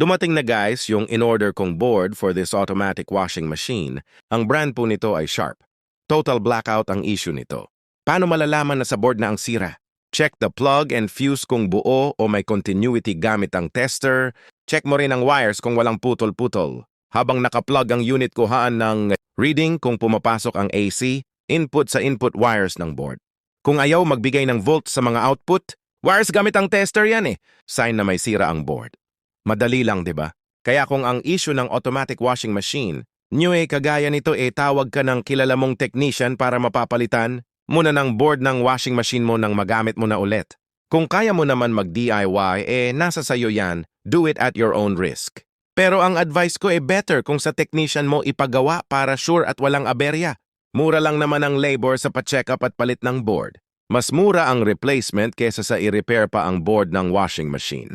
Dumating na guys yung in-order kong board for this automatic washing machine. Ang brand po nito ay Sharp. Total blackout ang issue nito. Paano malalaman na sa board na ang sira? Check the plug and fuse kung buo o may continuity gamit ang tester. Check mo rin ang wires kung walang putol-putol. Habang nakaplug ang unit kuhaan ng reading kung pumapasok ang AC, input sa input wires ng board. Kung ayaw magbigay ng volt sa mga output, wires gamit ang tester yan eh. Sign na may sira ang board. Madali lang, di ba? Kaya kung ang issue ng automatic washing machine, nyo eh kagaya nito eh tawag ka ng kilala mong technician para mapapalitan muna ng board ng washing machine mo nang magamit mo na ulit. Kung kaya mo naman mag-DIY, eh nasa sayo yan, do it at your own risk. Pero ang advice ko eh better kung sa technician mo ipagawa para sure at walang aberya. Mura lang naman ang labor sa pa-check up at palit ng board. Mas mura ang replacement kesa sa i-repair pa ang board ng washing machine.